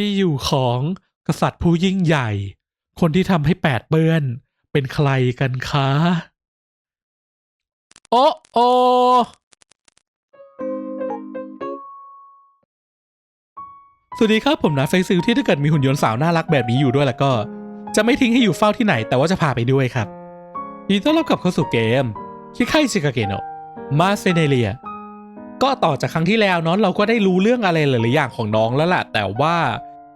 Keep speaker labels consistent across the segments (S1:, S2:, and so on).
S1: ที่อยู่ของกษัตริย์ผู้ยิ่งใหญ่ คนที่ทำให้แปดเปื้อน เป็นใครกันคะ โอ้โอสวัสดีครับ ผมนะเฟซซิลที่ถ้าเกิดมีหุ่นยนต์สาวน่ารักแบบนี้อยู่ด้วยแล้วก็ จะไม่ทิ้งให้อยู่เฝ้าที่ไหน แต่ว่าจะพาไปด้วยครับยินดีต้อนรับกลับเข้าสู่เกมคิไคชิกาเกโนะมาเซเนเลียก็ต่อจากครั้งที่แล้วเนาะเราก็ได้รู้เรื่องอะไรหลายๆอย่างของน้องแล้วล่ะ แต่ว่า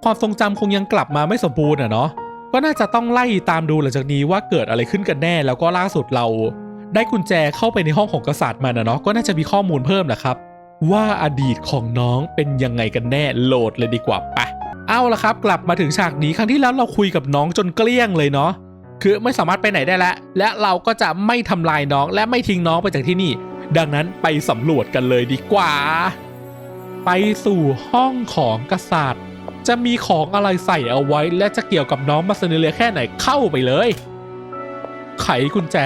S1: ความทรงจำคงยังกลับมาไม่สมบูรณ์อะเนาะก็น่าจะต้องไล่ตามดูหลังจากนี้ว่าเกิดอะไรขึ้นกันแน่ แล้วก็ล่าสุดเรา ได้กุญแจเข้าไปในห้องของกษัตริย์มานะเนาะก็น่าจะมีข้อมูลเพิ่มแหละครับ ว่าอดีตของน้องเป็นยังไงกันแน่โหลดเลยดีกว่าปะเอาละครับ กลับมาถึงฉากนี้ครั้งที่แล้วเราคุยกับน้องจนเกลี้ยงเลยเนาะคือไม่สามารถไปไหนได้แล้ว และเราก็จะไม่ทำลายน้องและไม่ทิ้งน้องไปจากที่นี่ ดังนั้นไปสำรวจกันเลยดีกว่า ไปสู่ห้องของกษัตริย์ จะมีของอะไรใส่เอาไว้ และจะเกี่ยวกับน้องมาเซเนเลียแค่ไหนเข้าไปเลย ไขกุญแจ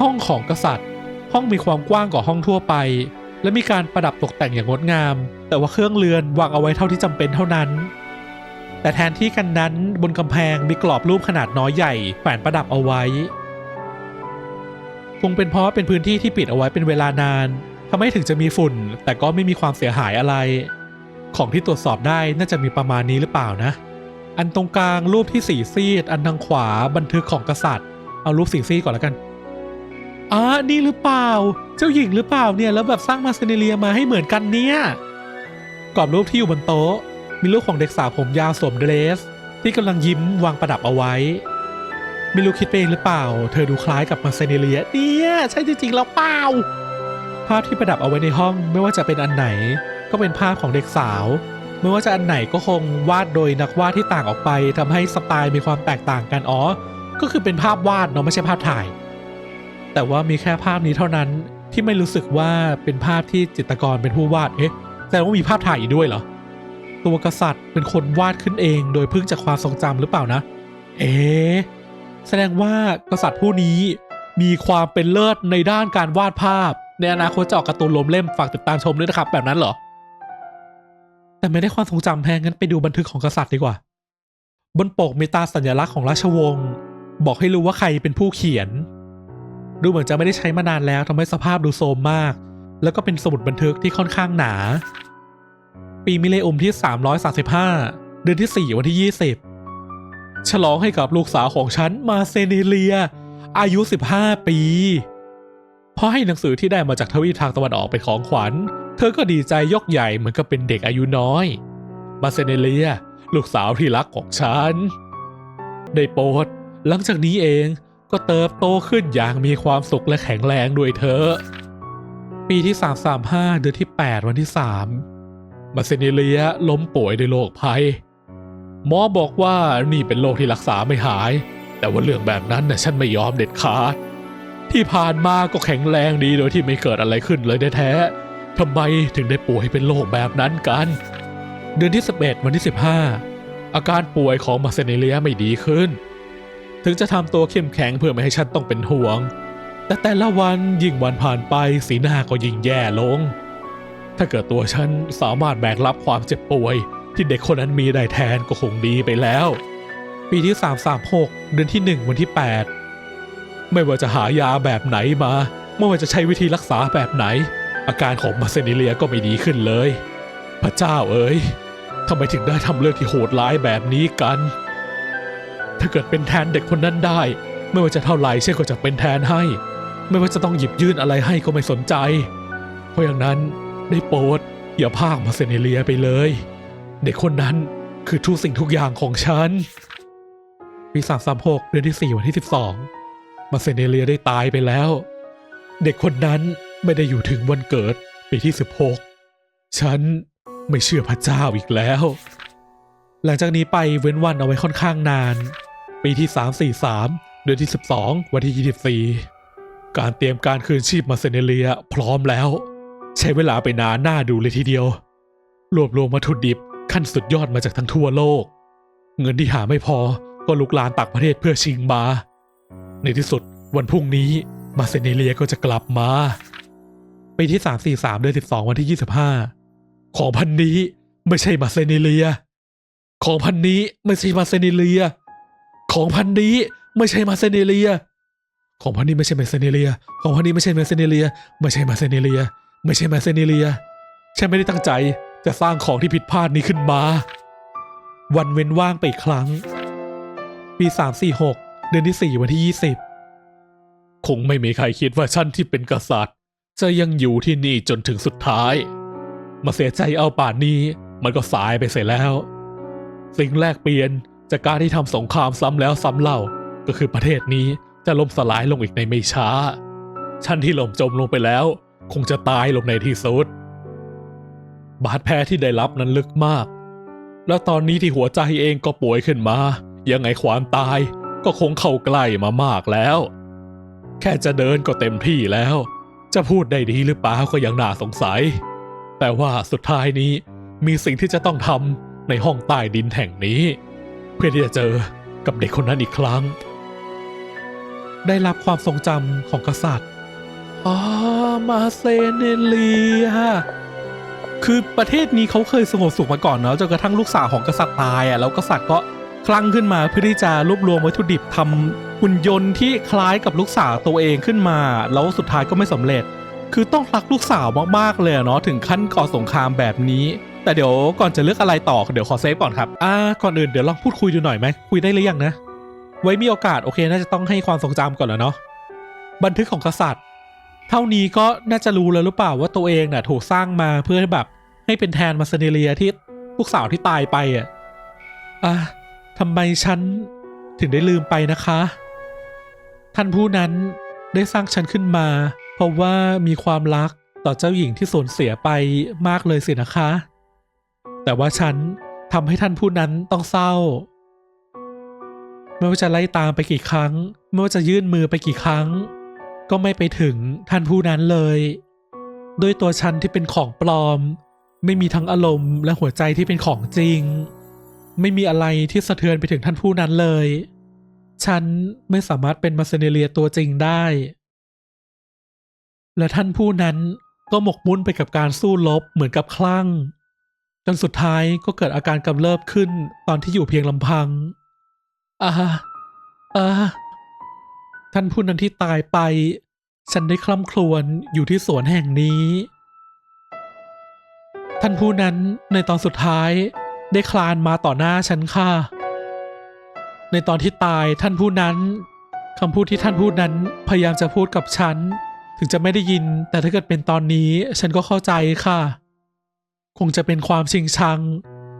S1: ห้องของกษัตริย์ ห้องมีความกว้างกว่าห้องทั่วไป และมีการประดับตกแต่งอย่างงดงาม แต่ว่าเครื่องเรือนวางเอาไว้เท่าที่จำเป็นเท่านั้น แต่แทนที่กันนั้นบนกำแพงมีกรอบรูปขนาดน้อยใหญ่แขวนประดับเอาไว้คงเป็นเพราะเป็นพื้นที่ที่ปิดเอาไว้เป็นเวลานานทำให้ถึงจะมีฝุ่น แต่ก็ไม่มีความเสียหายอะไร ของที่ตรวจสอบได้น่าจะมีประมาณนี้หรือเปล่านะ อันตรงกลางรูปที่สีซีด อันทางขวาบันทึกของกษัตริย์ เอารูปสีซีดก่อนแล้วกันอ่านี่หรือเปล่า เจ้าหญิงหรือเปล่าเนี่ยแล้วแบบสร้างมาเซเนเลียมาให้เหมือนกันเนี่ยกรอบรูปที่อยู่บนโต๊ะ มีรูปของเด็กสาวผมยาวสวมเดรส ที่กำลังยิ้มวางประดับเอาไว้ไม่รู้คิดไปเองหรือเปล่า เธอดูคล้ายกับมาเซเนเลียเนี่ยใช่จริงๆแล้วเปล่า ภาพที่ประดับเอาไว้ในห้องไม่ว่าจะเป็นอันไหน ก็เป็นภาพของเด็กสาว ไม่ว่าจะอันไหนก็คงวาดโดยนักวาดที่ต่างออกไปทำให้สไตล์มีความแตกต่างกันอ๋อ ก็คือเป็นภาพวาดเนาะไม่ใช่ภาพถ่าย แต่ว่ามีแค่ภาพนี้เท่านั้นที่ไม่รู้สึกว่าเป็นภาพที่จิตรกรเป็นผู้วาดเอ๊ะแสดงว่ามีภาพถ่ายอีกด้วยเหรอตัวกษัตริย์เป็นคนวาดขึ้นเองโดยพึ่งจากความทรงจำหรือเปล่านะ เอ๊ะแสดงว่ากษัตริย์ผู้นี้มีความเป็นเลิศในด้านการวาดภาพ ในอนาคตจะออกการ์ตูนลมเล่มฝากติดตามชมด้วยนะครับ แบบนั้นเหรอ แต่ไม่ได้ความทรงจำแพงงั้นไปดูบันทึกของกษัตริย์ดีกว่า บนปกมีตาสัญลักษณ์ของราชวงศ์บอกให้รู้ว่าใครเป็นผู้เขียน ดูเหมือนจะไม่ได้ใช้มานานแล้วทำให้สภาพดูโทรมมาก แล้วก็เป็นสมุดบันทึกที่ค่อนข้างหนา ปีมิเลอุมที่ 335 เดือนที่ 4 วันที่ 20 ฉลองให้กับลูกสาวของฉันมาเซเนเลีย อายุ 15 ปีพราะให้หนังสือที่ได้มาจากทวีปทางตะวันออกเป็นของขวัญ เธอก็ดีใจยกใหญ่เหมือนกับเป็นเด็กอายุน้อย มาเซเนเลีย ลูกสาวที่รักของฉัน ได้โปรดหลังจากนี้เองก็เติบโตขึ้นอย่างมีความสุขและแข็งแรงด้วยเธอ ปีที่ 335 เดือนที่ 8 วันที่ 3 มาเซเนเลียล้มป่วยด้วยโรคภัย หมอบอกว่านี่เป็นโรคที่รักษาไม่หาย แต่ว่าเรื่องแบบนั้นน่ะฉันไม่ยอมเด็ดขาด ที่ผ่านมาก็แข็งแรงดีโดยที่ไม่เกิดอะไรขึ้นเลยแท้ๆ ทำไมถึงได้ป่วยเป็นโรคแบบนั้นกัน เดือนที่ 11 วันที่ 15 อาการป่วยของมาเซเนเลียไม่ดีขึ้น ถึงจะทำตัวเข้มแข็งเพื่อไม่ให้ฉันต้องเป็นห่วง แต่แต่ละวันยิ่งวันผ่านไปสีหน้าก็ยิ่งแย่ลง ถ้าเกิดตัวฉันสามารถแบกรับความเจ็บป่วย ที่เด็กคนนั้นมีได้แทนก็คงดีไปแล้ว ปีที่ 336 เดือนที่ 1 วันที่ 8 ไม่ว่าจะหายาแบบไหนมา ไม่ว่าจะใช้วิธีรักษาแบบไหน อาการของมาเซเนเลียก็ไม่ดีขึ้นเลย พระเจ้าเอ๋ยทำไมถึงได้ทำเรื่องที่โหดร้ายแบบนี้กัน ถ้าเกิดเป็นแทนเด็กคนนั้นได้ ไม่ว่าจะเท่าไหร่เช่นก็จะเป็นแทนให้ ไม่ว่าจะต้องหยิบยื่นอะไรให้ก็ไม่สนใจ เพราะอย่างนั้นได้โปรดอย่าพากมาเซเนเลียไปเลย เด็กคนนั้นคือทุกสิ่งทุกอย่างของฉัน ปี336เดือนที่4วันที่12มาเซเนเลียได้ตายไปแล้ว เด็กคนนั้น ไม่ได้อยู่ถึงวันเกิดปีที่ 16 ฉันไม่เชื่อพระเจ้าอีกแล้ว หลังจากนี้ไปเว้นวันเอาไว้ค่อนข้างนาน ปีที่ 343 เดือนที่ 12 วันที่ 24 การเตรียมการคืนชีพมาเซเนเลียพร้อมแล้ว ใช้เวลาไปนานหน่าดูเลยทีเดียว รวบรวมวัตถุดิบขั้นสุดยอดมาจากทั้งทั่วโลก เงินที่หาไม่พอก็ลุกลานต่างประเทศเพื่อชิงมา ในที่สุดวันพรุ่งนี้มาเซเนเลียก็จะกลับมา ปีที่343เดือน12วันที่25คของพันนี้ไม่ใช่มาเซเนเลีย ของพันนี้ไม่ใช่มาเซเนเลีย ของพันนี้ไม่ใช่มาเซเนเลีย ของพันนี้ไม่ใช่มาเซเนเลีย ของพันนี้ไม่ใช่มาเซเนเลีย ไม่ใช่มาเซเนเลีย ไม่ใช่มาเซเนเลียฉันไม่ได้ตั้งใจจะสร้างของที่ผิดพลาดนี้ขึ้นมา วันเว้นว่างไปอีกครั้ง ปี346เดือนที่4วันที่20คงไม่มีใครคิดว่าฉันที่เป็นกษัตริย์ จะยังอยู่ที่นี่จนถึงสุดท้าย มาเสียใจเอาป่านนี้มันก็สายไปเสียแล้ว สิ่งแรกเปลี่ยนจากการที่ทำสงครามซ้ำแล้วซ้ำเล่า ก็คือประเทศนี้จะล่มสลายลงอีกในไม่ช้าฉันที่ล่มจมลงไปแล้ว คงจะตายลงในที่สุด บาดแผลที่ได้รับนั้นลึกมาก แล้วตอนนี้ที่หัวใจเองก็ป่วยขึ้นมา ยังไงความตายก็คงเข้าใกล้มามากแล้ว แค่จะเดินก็เต็มที่แล้ว จะพูดได้ดีหรือเปล่าก็ยังน่าสงสัย แต่ว่าสุดท้ายนี้มีสิ่งที่จะต้องทำในห้องใต้ดินแห่งนี้ เพื่อที่จะเจอกับเด็กคนนั้นอีกครั้ง ได้รับความทรงจำของกษัตริย์อ๋อมาเซเนเลียคือประเทศนี้เขาเคยสงบสุขมาก่อนเนาะจนกระทั่งลูกสาวของกษัตริย์ตายอะแล้วกษัตริย์ก็คลั่งขึ้นมาเพื่อที่จะรวบรวมวัตถุดิบทำ หุ่นยนต์ที่คล้ายกับลูกสาวตัวเองขึ้นมา แล้วสุดท้ายก็ไม่สำเร็จ คือต้องรักลูกสาวมากๆเลยเนาะถึงขั้นก่อสงครามแบบนี้ แต่เดี๋ยวก่อนจะเลือกอะไรต่อเดี๋ยวขอเซฟก่อนครับอ่าก่อนอื่นเดี๋ยวลองพูดคุยดูหน่อยไหมคุยได้หรือยังนะ ไว้มีโอกาสโอเคน่าจะต้องให้ความทรงจำก่อนแล้วเนาะบันทึกของกษัตริย์ เท่านี้ก็น่าจะรู้แล้วหรือเปล่าว่าตัวเองน่ะถูกสร้างมาเพื่อแบบให้เป็นแทนมาเซเนเลียที่ลูกสาวที่ตายไปอะอะทำไมฉันถึงได้ลืมไปนะคะ ท่านผู้นั้นได้สร้างฉันขึ้นมา เพราะว่ามีความรักต่อเจ้าหญิงที่สูญเสียไปมากเลยสินะคะ แต่ว่าฉันทำให้ท่านผู้นั้นต้องเศร้า ไม่ว่าจะไล่ตามไปกี่ครั้ง ไม่ว่าจะยื่นมือไปกี่ครั้ง ก็ไม่ไปถึงท่านผู้นั้นเลยด้วยตัวฉันที่เป็นของปลอม ไม่มีทั้งอารมณ์และหัวใจที่เป็นของจริง ไม่มีอะไรที่สะเทือนไปถึงท่านผู้นั้นเลย ฉันไม่สามารถเป็นมาเซเนเลียตัวจริงได้ และท่านผู้นั้นก็หมกมุ่นไปกับการสู้รบเหมือนกับคลั่ง จนสุดท้ายก็เกิดอาการกำเริบขึ้นตอนที่อยู่เพียงลำพังอ่าอ่าท่านผู้นั้นที่ตายไป ฉันได้คล่ำครวญอยู่ที่สวนแห่งนี้ ท่านผู้นั้นในตอนสุดท้ายได้คลานมาต่อหน้าฉันค่ะ ในตอนที่ตายท่านผู้นั้นคำพูดที่ท่านผู้นั้นพยายามจะพูดกับฉัน ถึงจะไม่ได้ยิน แต่ถ้าเกิดเป็นตอนนี้ฉันก็เข้าใจค่ะ คงจะเป็นความชิงชัง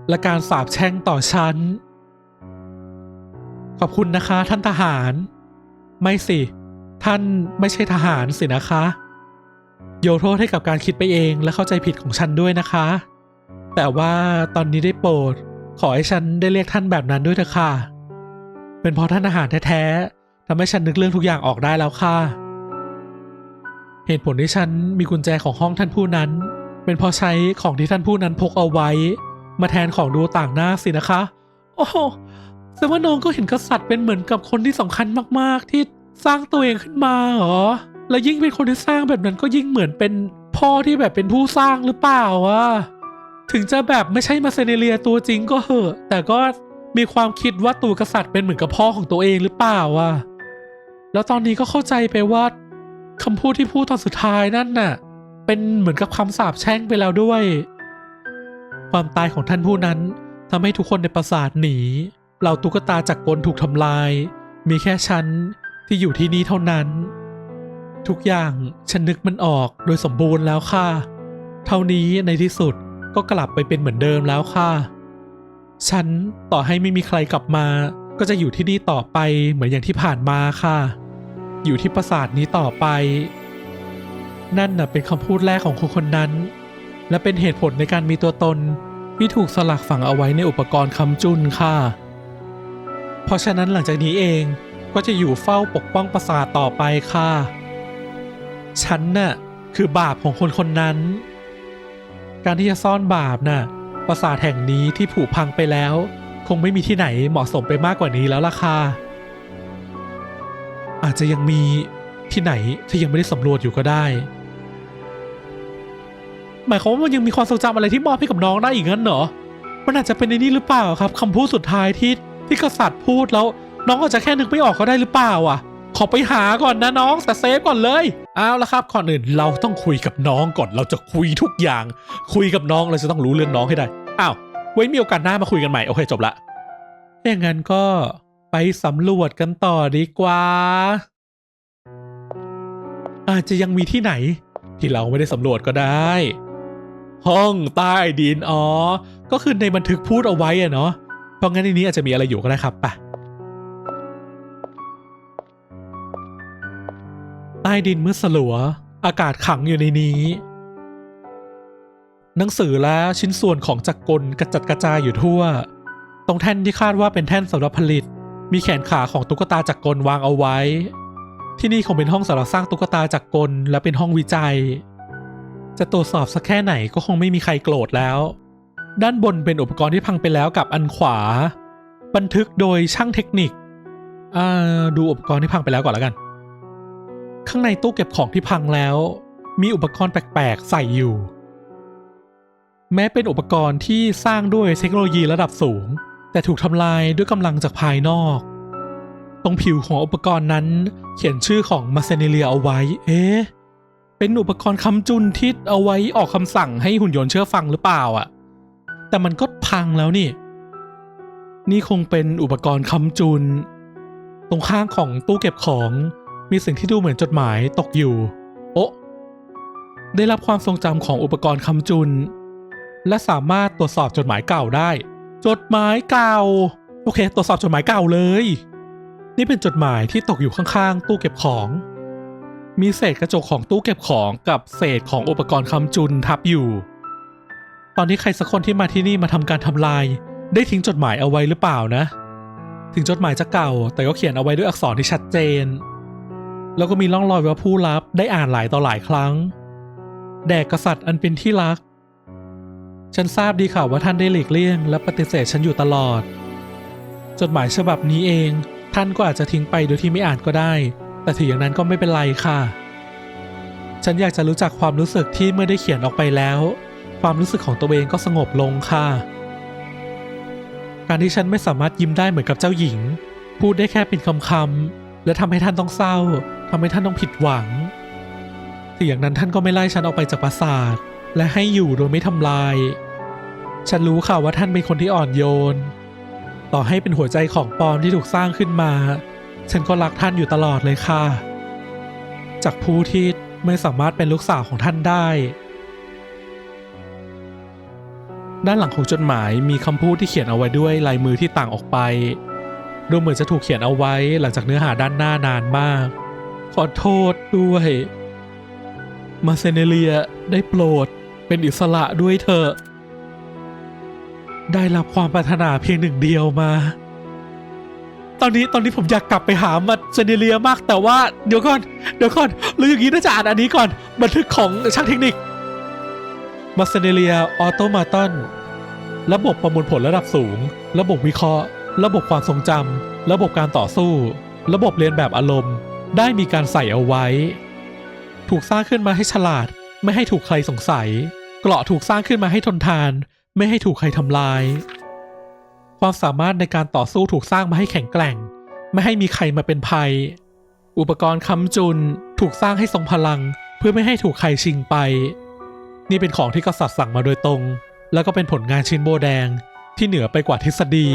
S1: และการสาปแช่งต่อฉัน ขอบคุณนะคะ ท่านทหาร ไม่สิ ท่านไม่ใช่ทหารสินะคะ โยโทษให้กับการคิดไปเองและเข้าใจผิดของฉันด้วยนะคะ แต่ว่าตอนนี้ได้โปรด ขอให้ฉันได้เรียกท่านแบบนั้นด้วยเถอะค่ะ เป็นเพราะท่านทหารแท้ๆทำให้ฉันนึกเรื่องทุกอย่างออกได้แล้วค่ะ เหตุผลที่ฉันมีกุญแจของห้องท่านผู้นั้น เป็นเพราะใช้ของที่ท่านผู้นั้นพกเอาไว้ มาแทนของดูต่างหน้าสินะคะ โอ้แสดงว่าน้องก็เห็นกษัตริย์เป็นเหมือนกับคนที่สำคัญมากๆ ที่สร้างตัวเองขึ้นมาเหรอ และยิ่งเป็นคนที่สร้างแบบนั้นก็ยิ่งเหมือนเป็นพ่อที่แบบเป็นผู้สร้างหรือเปล่าอะถึงจะแบบไม่ใช่มาเซเนเลียตัวจริงก็เหอะ แต่ก็ มีความคิดว่าตัวกษัตริย์เป็นเหมือนกับพ่อของตัวเองหรือเปล่าอะแล้วตอนนี้ก็เข้าใจไปว่าคำพูดที่พูดตอนสุดท้ายนั่นน่ะ เป็นเหมือนกับคำสาปแช่งไปแล้วด้วย ความตายของท่านผู้นั้นทำให้ทุกคนในปราสาทหนีเหล่าตุ๊กตาจากกลถูกทำลาย มีแค่ฉันที่อยู่ที่นี่เท่านั้น ทุกอย่างฉันนึกมันออกโดยสมบูรณ์แล้วค่ะ เท่านี้ในที่สุดก็กลับไปเป็นเหมือนเดิมแล้วค่ะ ฉันต่อให้ไม่มีใครกลับมา ก็จะอยู่ที่นี่ต่อไปเหมือนอย่างที่ผ่านมาค่ะ อยู่ที่ปราสาทนี้ต่อไป นั่นน่ะเป็นคำพูดแรกของคนคนนั้น และเป็นเหตุผลในการมีตัวตนที่ถูกสลักฝังเอาไว้ในอุปกรณ์คำจุนค่ะ เพราะฉะนั้นหลังจากนี้เองก็จะอยู่เฝ้าปกป้องปราสาทต่อไปค่ะ ฉันน่ะคือบาปของคนคนนั้น การที่จะซ่อนบาปน่ะ ปราสาทแห่งนี้ที่ผุพังไปแล้ว คงไม่มีที่ไหนเหมาะสมไปมากกว่านี้แล้วล่ะค่ะ อาจจะยังมีที่ไหนที่ยังไม่ได้สำรวจอยู่ก็ได้ หมายความว่ามันยังมีความทรงจำอะไรที่มอบให้กับน้องได้อีกงั้นเหรอ มันอาจจะเป็นในนี้หรือเปล่าครับคำพูดสุดท้ายที่ที่กษัตริย์พูดแล้ว น้องอาจจะแค่นึกไม่ออกก็ได้หรือเปล่าอะ ขอไปหาก่อนนะน้องแต่เซฟก่อนเลย เอาละครับก่อนอื่นเราต้องคุยกับน้องก่อนเราจะคุยทุกอย่าง คุยกับน้องเราจะต้องรู้เรื่องน้องให้ได้อ้าวไว้มีโอกาสหน้ามาคุยกันใหม่โอเคจบละอย่างนั้นก็ไปสำรวจกันต่อดีกว่า อาจจะยังมีที่ไหน ที่เราไม่ได้สำรวจก็ได้ ห้องใต้ดินอ๋อ ก็คือในบันทึกพูดเอาไว้อะเนาะเพราะงั้นในนี้อาจจะมีอะไรอยู่ก็ได้ครับไปะ ต้ดินมืดสลัว อากาศขังอยู่ในนี้ หนังสือและชิ้นส่วนของจักรกลกระจัดกระจายอยู่ทั่ว ตรงแท่นที่คาดว่าเป็นแท่นสำหรับผลิต มีแขนขาของตุ๊กตาจักรกลวางเอาไว้ ที่นี่คงเป็นห้องสำหรับสร้างตุ๊กตาจักรกลและเป็นห้องวิจัย จะตรวจสอบสักแค่ไหนก็คงไม่มีใครโกรธแล้ว ด้านบนเป็นอุปกรณ์ที่พังไปแล้วกับอันขวา บันทึกโดยช่างเทคนิคอ่าดูอุปกรณ์ที่พังไปแล้วก่อนแล้วกัน ข้างในตู้เก็บของที่พังแล้ว มีอุปกรณ์แปลกๆ ใส่อยู่ แม้เป็นอุปกรณ์ที่สร้างด้วยเทคโนโลยีระดับสูง แต่ถูกทำลายด้วยกำลังจากภายนอก ตรงผิวของอุปกรณ์นั้น เขียนชื่อของมาเซเนเลียเอาไว้ เอ๊ะเป็นอุปกรณ์คำจุนที่เอาไว้ออกคำสั่งให้หุ่นยนต์เชื่อฟังหรือเปล่าอะ แต่มันก็พังแล้วนี่ นี่คงเป็นอุปกรณ์คำจุน ตรงข้างของตู้เก็บของ มีสิ่งที่ดูเหมือนจดหมายตกอยู่ โอ๊ะ ได้รับความทรงจำของอุปกรณ์คำจุน และสามารถตรวจสอบจดหมายเก่าได้ จดหมายเก่า โอเค ตรวจสอบจดหมายเก่าเลย นี่เป็นจดหมายที่ตกอยู่ข้างๆ ตู้เก็บของ มีเศษกระจกของตู้เก็บของกับเศษของอุปกรณ์คำจุนทับอยู่ ตอนนี้ใครสักคนที่มาที่นี่มาทำการทำลาย ได้ทิ้งจดหมายเอาไว้หรือเปล่านะ ถึงจดหมายจะเก่า แต่ก็เขียนเอาไว้ด้วยอักษรที่ชัดเจน แล้วก็มีร่องรอยว่าผู้รับได้อ่านหลายต่อหลายครั้ง แด่กษัตริย์อันเป็นที่รัก ฉันทราบดีค่ะว่าท่านได้หลีกเลี่ยง และปฏิเสธฉันอยู่ตลอด จดหมายฉบับนี้เอง ท่านก็อาจจะทิ้งไปโดยที่ไม่อ่านก็ได้ แต่ถึงอย่างนั้นก็ไม่เป็นไรค่ะ ฉันอยากจะรู้จักความรู้สึกที่เมื่อได้เขียนออกไปแล้ว ความรู้สึกของตัวเองก็สงบลงค่ะ การที่ฉันไม่สามารถยิ้มได้เหมือนกับเจ้าหญิง พูดได้แค่เป็นคำๆและทำให้ท่านต้องเศร้า ทำให้ท่านต้องผิดหวังถึงอย่างนั้นท่านก็ไม่ไล่ฉันออกไปจากปราสาท และให้อยู่โดยไม่ทำลาย ฉันรู้ค่ะว่าท่านเป็นคนที่อ่อนโยน ต่อให้เป็นหัวใจของปอมที่ถูกสร้างขึ้นมา ฉันก็รักท่านอยู่ตลอดเลยค่ะ จากผู้ที่ไม่สามารถเป็นลูกสาวของท่านได้ ด้านหลังของจดหมายมีคำพูดที่เขียนเอาไว้ด้วยลายมือที่ต่างออกไป ดูเหมือนจะถูกเขียนเอาไว้หลังจากเนื้อหาด้านหน้านานมาก ขอโทษด้วย มาเซเนเลียได้โปรดเป็นอิสระด้วยเถอะ ได้รับความปรารถนาเพียงหนึ่งเดียวมา ตอนนี้ตอนนี้ผมอยากกลับไปหามาเซเนเลียมากแต่ว่าเดี๋ยวก่อนเดี๋ยวก่อนหรืออย่างนี้น่าจะอ่านอันนี้ก่อนบันทึกของช่างเทคนิคมาเซเนเลียออโตมาตอนระบบประมวลผลระดับสูง ระบบวิเคราะห์ ระบบความทรงจำระบบการต่อสู้ ระบบเรียนแบบอารมณ์ ได้มีการใส่เอาไว้ ถูกสร้างขึ้นมาให้ฉลาด ไม่ให้ถูกใครสงสัย เกราะถูกสร้างขึ้นมาให้ทนทาน ไม่ให้ถูกใครทำลาย ความสามารถในการต่อสู้ถูกสร้างมาให้แข็งแกร่ง ไม่ให้มีใครมาเป็นภัย อุปกรณ์ค้ำจุน ถูกสร้างให้ทรงพลัง เพื่อไม่ให้ถูกใครชิงไป นี่เป็นของที่กษัตริย์สั่งมาโดยตรง แล้วก็เป็นผลงานชิ้นโบแดงที่เหนือไปกว่าทฤษฎี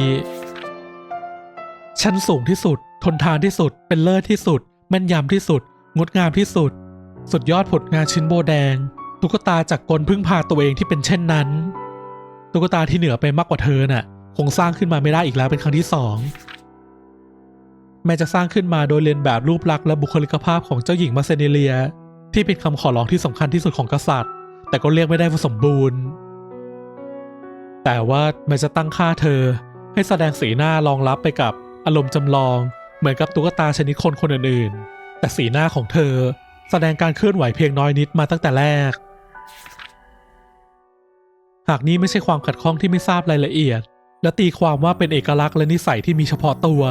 S1: ชั้นสูงที่สุด ทนทานที่สุด เป็นเลิศที่สุด แม่นยำที่สุด งดงามที่สุด สุดยอดผลงานชิ้นโบแดง ตุ๊กตาจากกลพึ่งพาตัวเองที่เป็นเช่นนั้น ตุ๊กตาที่เหนือไปมากกว่าเธอน่ะ คงสร้างขึ้นมาไม่ได้อีกแล้วเป็นครั้งที่สองแม้จะสร้างขึ้นมาโดยเรียนแบบรูปลักษณ์และบุคลิกภาพของเจ้าหญิงมาเซเนเลีย ที่เป็นคำขอร้องที่สำคัญที่สุดของกษัตริย์ แต่ก็เรียกไม่ได้ว่าสมบูรณ์ แต่ว่าแมันจะตั้งค่าเธอให้แสดงสีหน้ารองรับไปกับอารมณ์จำลอง เหมือนกับตุ๊กตาชนิดคนคนอื่นๆ แต่สีหน้าของเธอแสดงการเคลื่อนไหวเพียงน้อยนิดมาตั้งแต่แรก หากนี่ไม่ใช่ความขัดข้องที่ไม่ทราบรายละเอียด และตีความว่าเป็นเอกลักษณ์และนิสัยที่มีเฉพาะตัว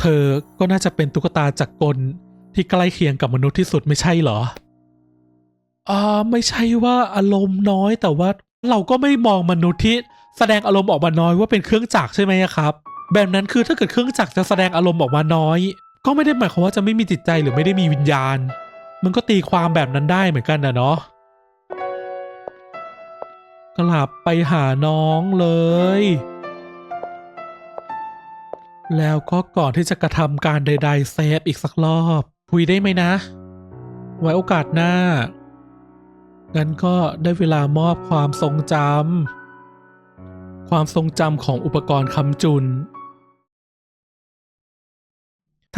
S1: เธอก็น่าจะเป็นตุ๊กตาจักรกลที่ใกล้เคียงกับมนุษย์ที่สุดไม่ใช่เหรออ่าไม่ใช่ว่าอารมณ์น้อยแต่ว่าเราก็ไม่มองมนุษย์ที่แสดงอารมณ์ออกมาน้อยว่าเป็นเครื่องจักรใช่ไหมครับ แบบนั้นคือถ้าเกิดเครื่องจักรจะแสดงอารมณ์ออกมาน้อย ก็ไม่ได้หมายความว่าจะไม่มีจิตใจหรือไม่ได้มีวิญญาณ มันก็ตีความแบบนั้นได้เหมือนกันนะเนาะกลับไปหาน้องเลย แล้วก็ก่อนที่จะกระทำการใด ๆ เซฟอีกสักรอบคุยได้ไหมนะ ไว้โอกาสหน้า งั้นก็ได้เวลามอบความทรงจำความทรงจำของอุปกรณ์คำจุน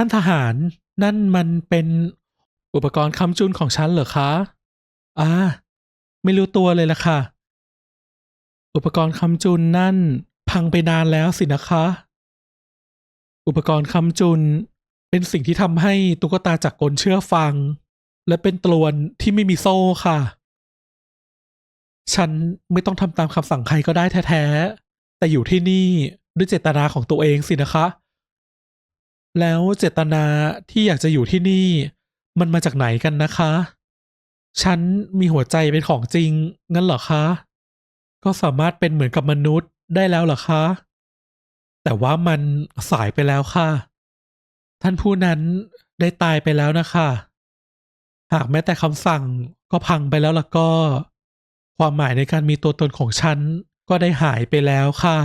S1: ท่านทหารนั่นมันเป็นอุปกรณ์คำจุนของฉันเหรอคะอ่าไม่รู้ตัวเลยล่ะค่ะ อุปกรณ์คำจุนนั่น พังไปนานแล้วสินะคะ อุปกรณ์คำจุนเป็นสิ่งที่ทำให้ตุ๊กตาจากรกลเชื่อฟัง และเป็นตรวนที่ไม่มีโซ่ค่ะ ฉันไม่ต้องทำตามคำสั่งใครก็ได้แท้ๆแต่อยู่ที่นี่ด้วยเจตนาของตัวเองสินะคะ แล้วเจตนาที่อยากจะอยู่ที่นี่ มันมาจากไหนกันนะคะ ฉันมีหัวใจเป็นของจริง งั้นเหรอคะ ก็สามารถเป็นเหมือนกับมนุษย์ได้แล้วเหรอคะ แต่ว่ามันสายไปแล้วค่ะ ท่านผู้นั้นได้ตายไปแล้วนะคะ หากแม้แต่คำสั่งก็พังไปแล้วล่ะก็ ความหมายในการมีตัวตนของฉันก็ได้หายไปแล้วค่ะ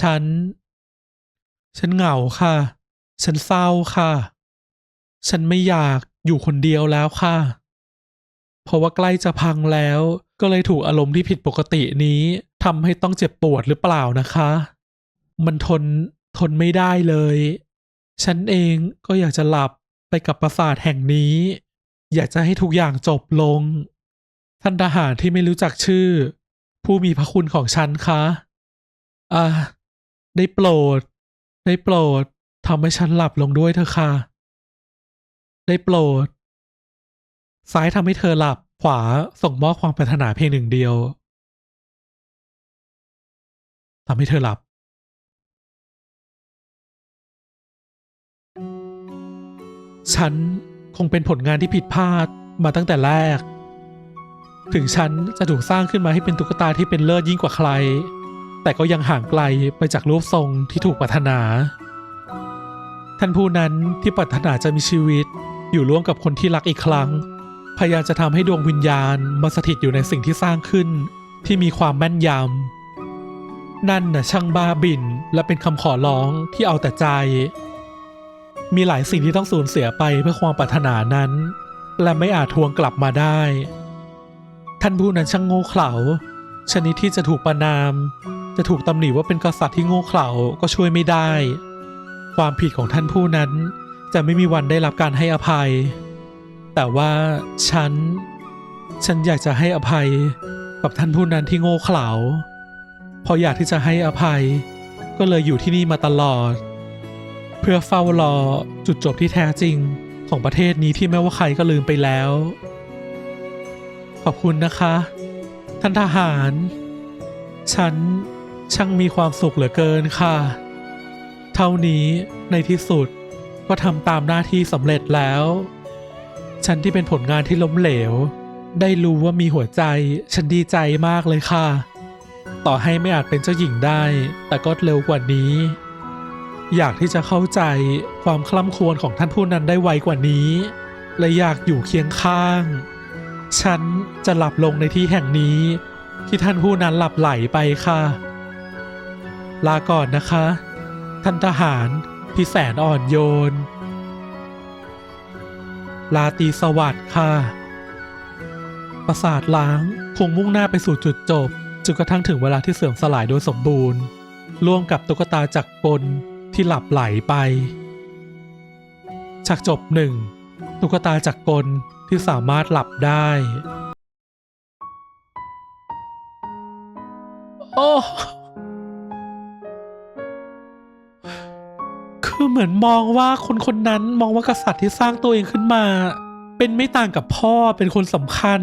S1: ฉัน ฉันเหงาค่ะ ฉันเศร้าค่ะ ฉันไม่อยากอยู่คนเดียวแล้วค่ะ เพราะว่าใกล้จะพังแล้ว ก็เลยถูกอารมณ์ที่ผิดปกตินี้ทำให้ต้องเจ็บปวดหรือเปล่านะคะ มันทนทนไม่ได้เลย ฉันเองก็อยากจะหลับไปกับปราสาทแห่งนี้ อยากจะให้ทุกอย่างจบลง ท่านทหารที่ไม่รู้จักชื่อ ผู้มีพระคุณของฉันคะ อ่า ได้โปรด ได้โปรดทำให้ฉันหลับลงด้วยเถอะค่ะ ได้โปรด ซ้ายทำให้เธอหลับ ขวาส่งมอบความปรารถนาเพียงหนึ่งเดียวทำให้เธอหลับ ฉันคงเป็นผลงานที่ผิดพลาดมาตั้งแต่แรก ถึงฉันจะถูกสร้างขึ้นมาให้เป็นตุ๊กตาที่เป็นเลิศยิ่งกว่าใคร แต่ก็ยังห่างไกลไปจากรูปทรงที่ถูกปรารถนา ท่านผู้นั้นที่ปรารถนาจะมีชีวิต อยู่ร่วมกับคนที่รักอีกครั้ง พยายามจะทำให้ดวงวิญญาณมาสถิตอยู่ในสิ่งที่สร้างขึ้น ที่มีความแม่นยำนั่นน่ะช่างบ้าบินและเป็นคำขอร้องที่เอาแต่ใจ มีหลายสิ่งที่ต้องสูญเสียไปเพื่อความปรารถนานั้น และไม่อาจทวงกลับมาได้ ท่านผู้นั้นช่างโง่เขลาชนิดที่จะถูกประนาม จะถูกตำหนิว่าเป็นกษัตริย์ที่โง่เขลาก็ช่วยไม่ได้ ความผิดของท่านผู้นั้นจะไม่มีวันได้รับการให้อภัย แต่ว่าฉัน ฉันอยากจะให้อภัยกับท่านผู้นั้นที่โง่เขลาเพออยากที่จะให้อภัย ก็เลยอยู่ที่นี่มาตลอด เพื่อเฝ้ารอจุดจบที่แท้จริงของประเทศนี้ที่แม้ว่าใครก็ลืมไปแล้ว ขอบคุณนะคะ ท่านทหาร ฉัน ช่างมีความสุขเหลือเกินค่ะ เท่านี้ในที่สุดก็ทำตามหน้าที่สำเร็จแล้ว ฉันที่เป็นผลงานที่ล้มเหลว ได้รู้ว่ามีหัวใจ ฉันดีใจมากเลยค่ะ ต่อให้ไม่อาจเป็นเจ้าหญิงได้ แต่ก็เร็วกว่านี้ อยากที่จะเข้าใจความคล่ำครวญของท่านผู้นั้นได้ไวกว่านี้ และอยากอยู่เคียงข้าง ฉันจะหลับลงในที่แห่งนี้ ที่ท่านผู้นั้นหลับไหลไปค่ะ ลาก่อนนะคะ ท่านทหารที่แสนอ่อนโยน ลาตีสวัสดิ์ค่ะ ปราสาทล้างคงมุ่งหน้าไปสู่จุดจบจนกระทั่งถึงเวลาที่เสื่อมสลายโดยสมบูรณ์ ร่วมกับตุ๊กตาจักรกลที่หลับไหลไปฉากจบหนึ่งตุ๊กตาจักรกลที่สามารถหลับได้ โอ้ คือเหมือนมองว่าคนคนนั้นมองว่ากษัตริย์ที่สร้างตัวเองขึ้นมา เป็นไม่ต่างกับพ่อเป็นคนสำคัญ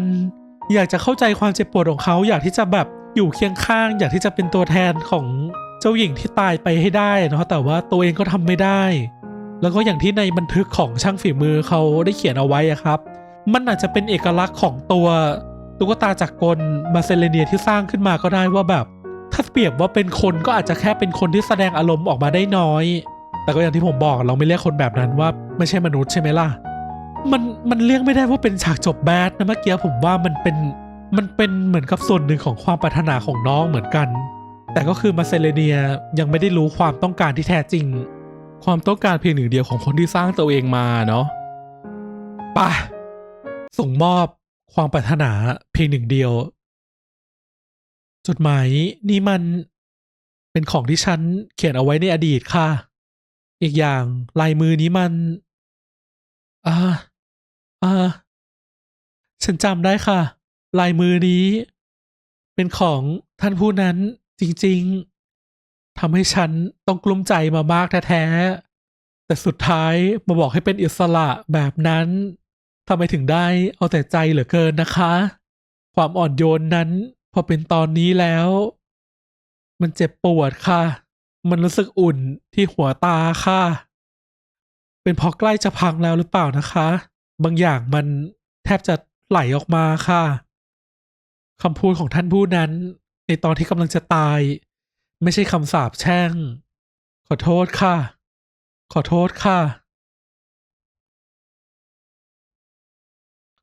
S1: อยากจะเข้าใจความเจ็บปวดของเขา อยากที่จะแบบอยู่เคียงข้าง อยากที่จะเป็นตัวแทนของเจ้าหญิงที่ตายไปให้ได้นะแต่ว่าตัวเองก็ทำไม่ได้ แล้วก็อย่างที่ในบันทึกของช่างฝีมือเขาได้เขียนเอาไว้ครับ มันอาจจะเป็นเอกลักษณ์ของตัวตุ๊กตาจากกลมาเซเลเนียที่สร้างขึ้นมาก็ได้ว่าแบบ ถ้าเปรียบว่าเป็นคนก็อาจจะแค่เป็นคนที่แสดงอารมณ์ออกมาได้น้อย แต่ก็อย่างที่ผมบอกเราไม่เรียกคนแบบนั้นว่าไม่ใช่มนุษย์ใช่ไหมล่ะ มันมันเรียกไม่ได้ว่าเป็นฉากจบแบดนะเมื่อกี้ผมว่ามันเป็นมันเป็นเหมือนกับส่วนหนึ่งของความปรารถนาของน้องเหมือนกัน แต่ก็คือมาเซเลเนียยังไม่ได้รู้ความต้องการที่แท้จริง ความต้องการเพียงหนึ่งเดียวของคนที่สร้างตัวเองมาเนาะป่ะส่งมอบความปรารถนาเพียงหนึ่งเดียว จดหมายนี่มันเป็นของที่ฉันเขียนเอาไว้ในอดีตค่ะ อีกอย่างลายมือนี้มันอ่าอ่าฉันจำได้ค่ะ ลายมือนี้ เป็นของท่านผู้นั้นจริงๆทำให้ฉันต้องกลุ้มใจมามากแท้ๆแต่สุดท้ายมาบอกให้เป็นอิสระแบบนั้นทำไมถึงได้เอาแต่ใจเหลือเกินนะคะ ความอ่อนโยนนั้น พอเป็นตอนนี้แล้ว มันเจ็บปวดค่ะ มันรู้สึกอุ่นที่หัวตาค่ะ เป็นพราะใกล้จะพังแล้วหรือเปล่านะคะ บางอย่างมันแทบจะไหลออกมาค่ะคำพูดของท่านผู้นั้น ในตอนที่กำลังจะตาย ไม่ใช่คำสาปแช่ง ขอโทษค่ะ ขอโทษค่ะ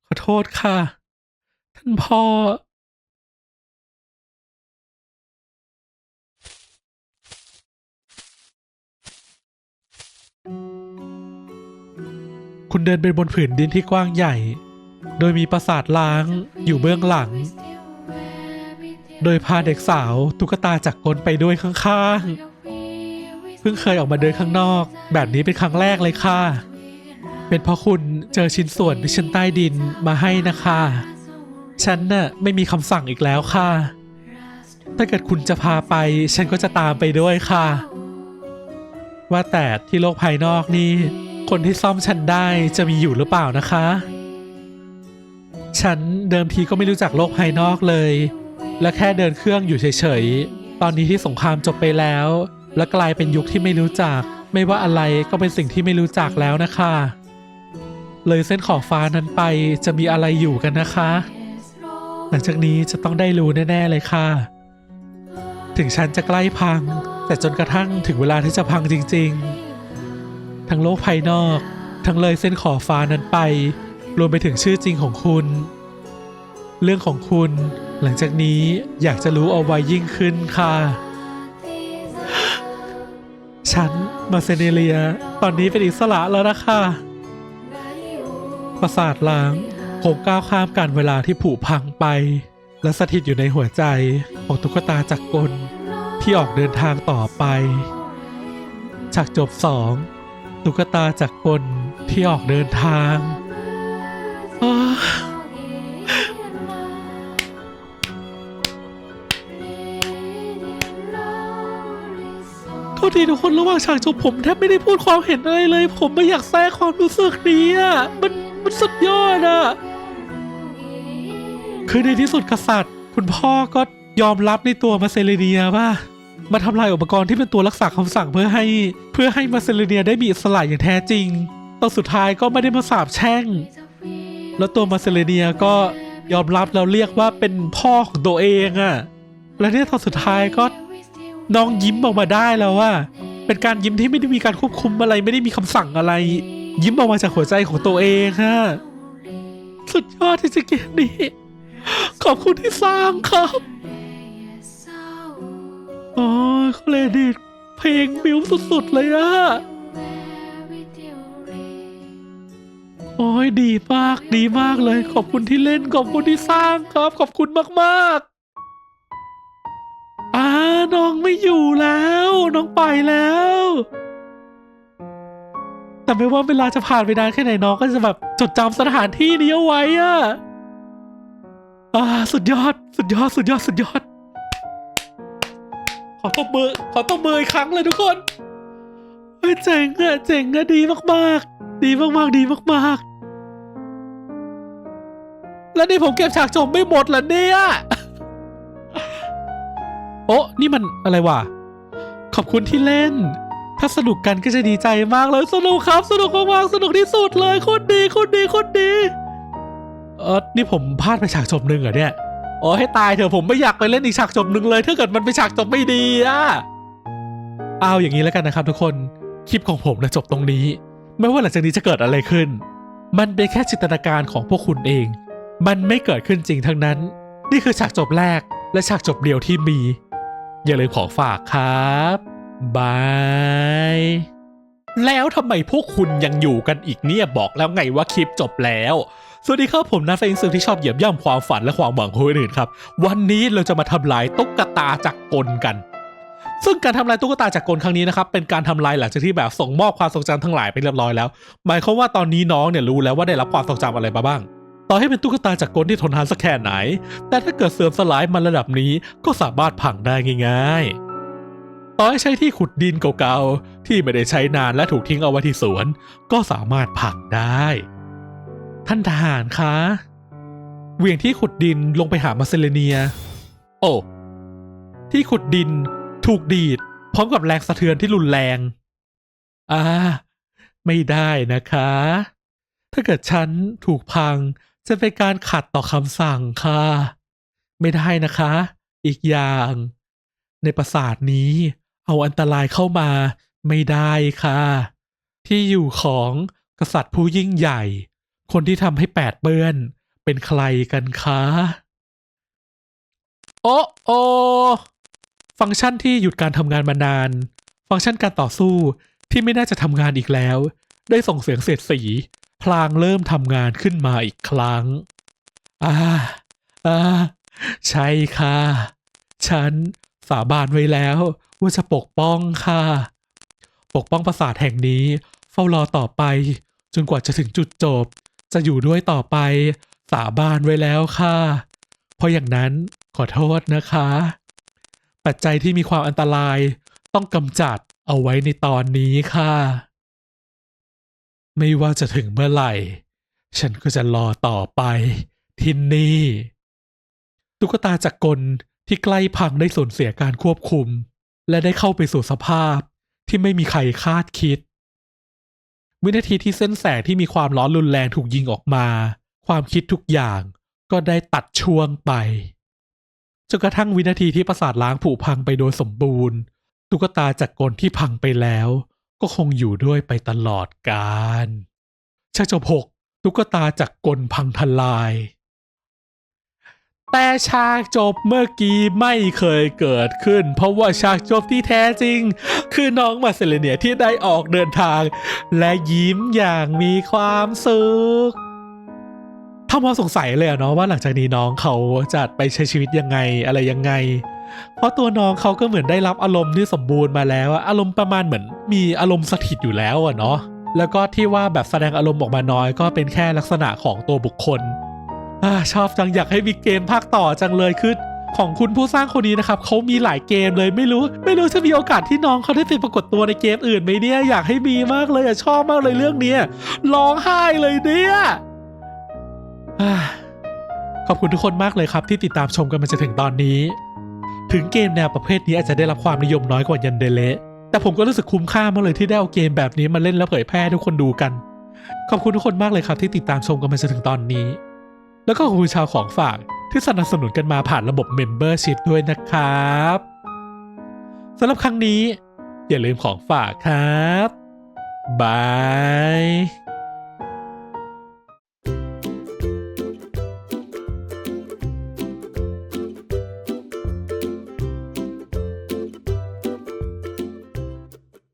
S1: ขอโทษค่ะ ท่านพ่อ คุณเดินไปบนผืนดินที่กว้างใหญ่ โดยมีปราสาทล้างอยู่เบื้องหลัง โดยพาเด็กสาวตุ๊กตาจากกลไปด้วยข้างๆ เพิ่งเคยออกมาเดินข้างนอก แบบนี้เป็นครั้งแรกเลยค่ะ เป็นเพราะคุณเจอชิ้นส่วนที่ชั้นใต้ดินมาให้นะคะ ฉันน่ะไม่มีคำสั่งอีกแล้วค่ะ ถ้าเกิดคุณจะพาไป ฉันก็จะตามไปด้วยค่ะ ว่าแต่ที่โลกภายนอกนี่ คนที่ซ่อมฉันได้จะมีอยู่หรือเปล่านะคะ ฉันเดิมทีก็ไม่รู้จักโลกภายนอกเลย และแค่เดินเครื่องอยู่เฉยๆ ตอนนี้ที่สงครามจบไปแล้ว และกลายเป็นยุคที่ไม่รู้จัก ไม่ว่าอะไรก็เป็นสิ่งที่ไม่รู้จักแล้วนะคะ เลยเส้นขอบฟ้านั้นไปจะมีอะไรอยู่กันนะคะ หลังจากนี้จะต้องได้รู้แน่ๆเลยค่ะ ถึงฉันจะใกล้พัง แต่จนกระทั่งถึงเวลาที่จะพังจริง ๆ ทั้งโลกภายนอก ทั้งเลยเส้นขอบฟ้านั้นไป รวมไปถึงชื่อจริงของคุณ เรื่องของคุณ หลังจากนี้อยากจะรู้เอาไว้ยิ่งขึ้นค่ะ ฉันมาเซเนเลีย ตอนนี้เป็นอิสระแล้วนะคะประสาทล้างคงก้าวข้ามการเวลาที่ผุพังไป และสถิตอยู่ในหัวใจของตุ๊กตาจักรกลที่ออกเดินทางต่อไปฉากจบสอง ตุ๊กตาจักรกลที่ออกเดินทางโทษทีทุกคนระหว่างฉากจบผมแทบไม่ได้พูดความเห็นอะไรเลย ผมไม่อยากแทรกความรู้สึกนี้อะมันมันสุดยอดอะ คือในที่สุดกษัตริย์ คุณพ่อก็ยอมรับในตัวมาเซเลเนียว่า มาทำลายอุปกรณ์ที่เป็นตัวรักษาคำสั่งเพื่อให้เพื่อให้มาเซเลเนียได้มีอิสระอย่างแท้จริงตอนสุดท้ายก็ไม่ได้มาสาบแช่ง แล้วตัวมาเซเลเนียก็ยอมรับแล้วเรียกว่าเป็นพ่อของตัวเองอะ่ะ และเนี่ยตอนสุดท้ายก็น้องยิ้มออกมาได้แล้วว่า เป็นการยิ้มที่ไม่ได้มีการควบคุมอะไรไม่ได้มีคำสั่งอะไร ยิ้มออกมาจากหัวใจของตัวเองฮะสุดยอดที่จะเกมนี้ขอบคุณที่สร้างครับ โอ้ยเครดิตเพลงบิวสุดๆเลยอะโอ้ยดีมากดีมากเลย ขอบคุณที่เล่นขอบคุณที่สร้างครับ ขอบคุณมากๆอ่าน้องไม่อยู่แล้ว น้องไปแล้ว แต่ไม่ว่าเวลาจะผ่านไปนานแค่ไหนน้องก็จะแบบจดจำสถานที่นี้เอาไว้อะอ่าสุดยอด สุดยอด สุดยอด สุดยอด ขอตบมือขอตบมืออีกครั้งเลยทุกคนเฮ้ยเจ๋งอะเจ๋งอะดีมากๆ ดีมากๆดีมากๆ แล้วนี่ผมเก็บฉากจบไม่หมดเหรอเนี่ยโอ้นี่มันอะไรวะขอบคุณที่เล่น ถ้าสนุกกันก็จะดีใจมากเลยสนุกครับ สนุกมากๆสนุกที่สุดเลยโคตรดีโคตรดีโคตรดีเออนี่ผมพลาดไปฉากจบหนึ่งเหรอเนี่ย โอ้ให้ตายเถอะผมไม่อยากไปเล่นอีกฉากจบหนึ่งเลย ถ้าเกิดมันเป็นฉากจบไม่ดีอะเอาอย่างนี้แล้วกันนะครับทุกคนคลิปของผมนะจบตรงนี้ ไม่ว่าหลังจากนี้จะเกิดอะไรขึ้น มันเป็นแค่จินตนาการของพวกคุณเอง มันไม่เกิดขึ้นจริงทั้งนั้น นี่คือฉากจบแรก และฉากจบเดียวที่มี อย่าลืมของฝากครับบายแล้วทำไมพวกคุณยังอยู่กันอีกเนี่ยบอกแล้วไงว่าคลิปจบแล้ว สวัสดีครับผมนัทเฟงซึมที่ชอบเหยียบย่ำความฝันและความหวังของคนอื่นครับ วันนี้เราจะมาทำลายตุ๊กตาจากกลกัน ซึ่งการทำลายตุ๊กตาจากกลครั้งนี้นะครับเป็นการทำลายหลังจากที่แบบส่งมอบความทรงจำทั้งหลายไปเรียบร้อยแล้ว หมายความว่าตอนนี้น้องเนี่ยรู้แล้วว่าได้รับความทรงจำอะไรมาบ้างต่อให้เป็นตุ๊กตาจากกลที่ทนทานสักแค่ไหน แต่ถ้าเกิดเสื่อมสลายมาระดับนี้ก็สามารถพังได้ง่าย ๆ ต่อให้ใช้ที่ขุดดินเก่าๆที่ไม่ได้ใช้นานและถูกทิ้งเอาไว้ที่สวน ก็สามารถพังได้ ท่านทหารคะเหวี่ยงที่ขุดดินลงไปหามาเซเลเนีย โอ้ ที่ขุดดินถูกดีด พร้อมกับแรงสะเทือนที่รุนแรง อ่า ไม่ได้นะคะ ถ้าเกิดฉันถูกพังจะเป็นการขัดต่อคำสั่งค่ะ ไม่ได้นะคะ อีกอย่าง ในปราสาทนี้ เอาอันตรายเข้ามาไม่ได้ค่ะ ที่อยู่ของกษัตริย์ผู้ยิ่งใหญ่ คนที่ทำให้แปดเปื้อน เป็นใครกันคะโอ้โอฟังก์ชันที่หยุดการทำงานมานาน ฟังก์ชันการต่อสู้ที่ไม่น่าจะทำงานอีกแล้ว ได้ส่งเสียงเสียดสี พลางเริ่มทำงานขึ้นมาอีกครั้งอ่าอ่าใช่ค่ะ ฉันสาบานไว้แล้ว ว่าจะปกป้องค่ะ ปกป้องปราสาทแห่งนี้ เฝ้ารอต่อไป จนกว่าจะถึงจุดจบ จะอยู่ด้วยต่อไปสาบานไว้แล้วค่ะ เพราะอย่างนั้นขอโทษนะคะ ปัจจัยที่มีความอันตรายต้องกำจัดเอาไว้ในตอนนี้ค่ะ ไม่ว่าจะถึงเมื่อไหร่ ฉันก็จะรอต่อไปที่นี่ตุ๊กตาจากกลที่ใกล้พังได้สูญเสียการควบคุม และได้เข้าไปสู่สภาพที่ไม่มีใครคาดคิด วินาทีที่เส้นแสงที่มีความร้อนรุนแรงถูกยิงออกมา ความคิดทุกอย่างก็ได้ตัดช่วงไปจนกระทั่งวินาทีที่ประสาทล้างผุพังไปโดยสมบูรณ์ ตุ๊กตาจากกลที่พังไปแล้ว ก็คงอยู่ด้วยไปตลอดกาลฉากจบหกตุ๊กตาจากกลพังทลาย แต่ฉากจบเมื่อกี้ไม่เคยเกิดขึ้น เพราะว่าฉากจบที่แท้จริง คือน้องมาเซเลเนียที่ได้ออกเดินทาง และยิ้มอย่างมีความสุขถ้ามอสงสัยเลยเนาะว่าหลังจากนี้น้องเขาจะไปใช้ชีวิตยังไงอะไรยังไง เพราะตัวน้องเขาก็เหมือนได้รับอารมณ์ที่สมบูรณ์มาแล้วอารมณ์ประมาณเหมือน มีอารมณ์สถิตอยู่แล้วอะเนาะแล้วก็ที่ว่าแบบแสดงอารมณ์ออกมาน้อยก็เป็นแค่ลักษณะของตัวบุคคล ชอบจังอยากให้มีเกมภาคต่อจังเลยคือของคุณผู้สร้างคนนี้นะครับเขามีหลายเกมเลยไม่รู้ ไม่รู้จะมีโอกาสที่น้องเขาได้ไปปรากฏตัวในเกมอื่นไหมเนี่ย อยากให้มีมากเลยอะชอบมากเลยเรื่องเนี้ยร้องไห้เลยเนี่ยอ่าขอบคุณทุกคนมากเลยครับ ที่ติดตามชมกันมาจนถึงตอนนี้ ถึงเกมแนวประเภทนี้อาจจะได้รับความนิยมน้อยกว่ายันเดเละแต่ผมก็รู้สึกคุ้มค่ามากเลยที่ได้เอาเกมแบบนี้มาเล่นแล้วเผยแพร่ทุกคนดูกัน ขอบคุณทุกคนมากเลยครับที่ติดตามชมกันมาจนถึงตอนนี้ แล้วก็ขอบคุณชาวของฝากที่สนับสนุนกันมาผ่านระบบ Membership ด้วยนะครับสำหรับครั้งนี้ อย่าลืมของฝากครับบาย